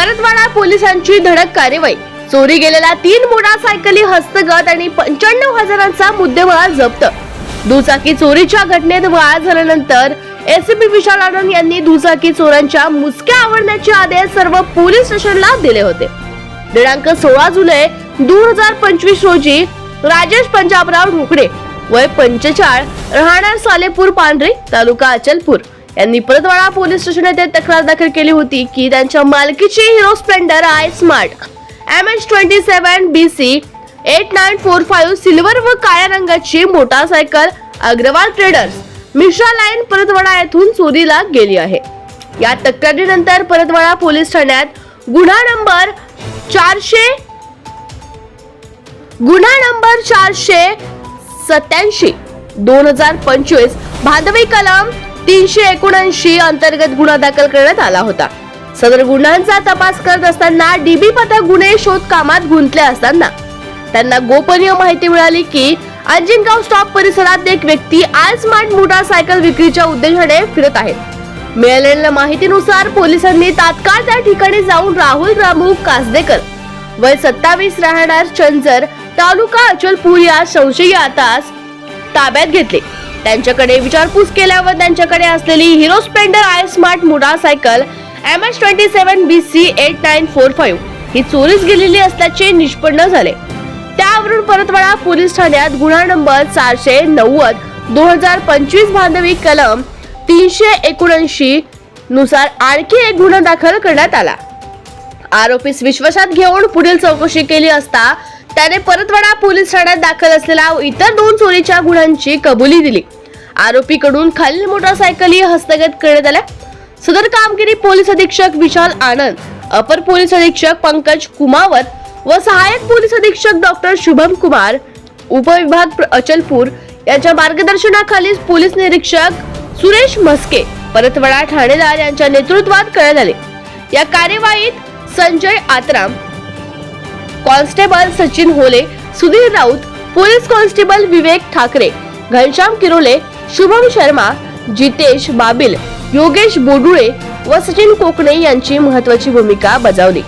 परतवाडा पोलिसांची धडक कार्यवाही चोरी गेलेल्या तीन मोटारसायकली हस्तगत आणि पंच्याण्णव हजारांचा मुद्देमाल जप्त. दुचाकी चोरीच्या घटनेत वाळ झाल्यानंतर एसीपी विशाल आनंद यांनी दुचाकी चोरांच्या मुसक्या आवडण्याचे आदेश सर्व पोलीस स्टेशनला दिले होते. दिनांक सोळा जुलै दोन हजार पंचवीस रोजी राजेश पंजाबराव ढोकडे वय पंचेचाळ राहणार सालेपूर पांढरे तालुका अचलपूर. यांनी परतवाडा पोलीस स्टेशन येथे तक्रार दाखल केली होती की त्यांच्या मालकीची Hero Splendor iSmart M H twenty seven B C eight nine four five silver व काळ्या रंगाची motorcycle Agarwal traders Mishra line Paratwada येथून चोरीला गेली आहे. या तक्रारीनंतर परतवाडा पोलीस ठाण्यात गुन्हा नंबर चारशे गुन्हा नंबर चारशे सत्याऐंशी दोन हजार पंचवीस भादवी कलम तीनशे एकोणऐंशी अंतर्गत गुन्हा दाखल करण्यात आला होता. सदर गुन्ह्यांचा तपास करत असताना डीबी पथक गुन्हे शोध कामात गुंतले असताना त्यांना गोपनीय माहिती मिळाली की अंजिनगाव स्टॉप परिसरात एक व्यक्ती आज स्मार्ट मोटारसायकल विक्रीच्या उद्देशाने फिरत आहेत मिळालेल्या माहितीनुसार पोलिसांनी तात्काळ त्या ठिकाणी जाऊन राहुल रामू कासदेकर वय सत्तावीस राहणार चंजर तालुका अचलपूर या संशयातास ताब्यात घेतले. त्यांच्याकडे विचारपूस केल्यावर त्यांच्याकडे असलेली Hero Splendor iSmart motorcycle M H twenty seven B C eight nine four five ही चोरीस गेलेली असल्याचे निष्पन्न झाले. त्यावरून परतवाडा पोलीस ठाण्यात गुन्हा नंबर चारशे नव्वद दोन हजार पंचवीस बांधवी कलम तीनशे एकोणऐंशी नुसार आणखी एक गुन्हा दाखल करण्यात आला. आरोपीस विश्वासात घेऊन पुढील चौकशी केली असता त्याने परतवाडा पोलीस ठाण्यात दाखल असलेल्या इतर दोन चोरीच्या गुन्ह्यांची कबुली दिली. आरोपीकडून खालील मोटारसायकली हस्तगत करण्यात आल्या. सदर कामगिरी पोलीस अधीक्षक विशाल आनंद अपर पोलीस अधीक्षक पंकज कुमावत व सहाय्यक पोलीस अधीक्षक डॉक्टर शुभम कुमार उपविभाग प्र- अचलपूर यांच्या मार्गदर्शनाखाली पोलीस निरीक्षक सुरेश म्हस्के परतवाडा ठाणेदार यांच्या नेतृत्वात करण्यात आले. या कार्यवाहीत Sanjay Atram constable Sachin Hole Sudhir Raut police constable Vivek Thackeray Ghanshyam Kirole Shubham Sharma Jitesh Babil Yogesh Bodule व सचिन कोकणे यांची महत्वाची भूमिका बजावली.